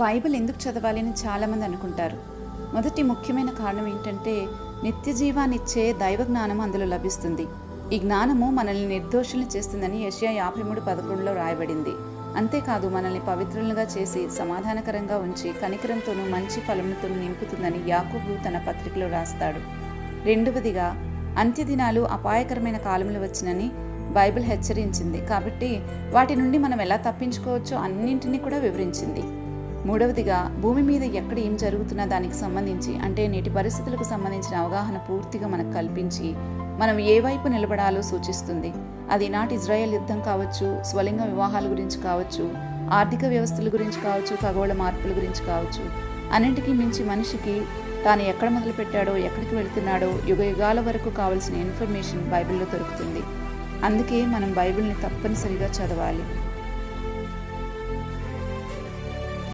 Bible ఎందుకు చదవాలి అని చాలామంది అనుకుంటారు. మొదటి ముఖ్యమైన కారణం ఏంటంటే నిత్య జీవాన్నిచ్చే దైవ జ్ఞానం అందులో లభిస్తుంది. ఈ జ్ఞానము మనల్ని నిర్దోషుల్ని చేస్తుందని ఏషియా యాభై మూడు పదకొండులో రాయబడింది. అంతేకాదు మనల్ని పవిత్రులుగా చేసి సమాధానకరంగా ఉంచి కనికరంతోనూ మంచి ఫలములతోనూ నింపుతుందని యాకూబు తన పత్రికలో రాస్తాడు. రెండవదిగా అంత్యదినాలు అపాయకరమైన కాలంలో వచ్చినని బైబిల్ హెచ్చరించింది. కాబట్టి వాటి నుండి మనం ఎలా తప్పించుకోవచ్చో అన్నింటినీ కూడా వివరించింది. మూడవదిగా భూమి మీద ఎక్కడ ఏం జరుగుతున్నా దానికి సంబంధించి అంటే నేటి పరిస్థితులకు సంబంధించిన అవగాహన పూర్తిగా మనకు కల్పించి మనం ఏ వైపు నిలబడాలో సూచిస్తుంది. అది నాటి ఇజ్రాయెల్ యుద్ధం కావచ్చు స్వలింగ వివాహాల గురించి కావచ్చు ఆర్థిక వ్యవస్థల గురించి కావచ్చు ఖగోళ మార్పుల గురించి కావచ్చు. అన్నింటికీ మించి మనిషికి తాను ఎక్కడ మొదలుపెట్టాడో ఎక్కడికి వెళ్తున్నాడో యుగ యుగాల వరకు కావలసిన ఇన్ఫర్మేషన్ బైబిల్లో దొరుకుతుంది. అందుకే మనం బైబిల్ని తప్పనిసరిగా చదవాలి.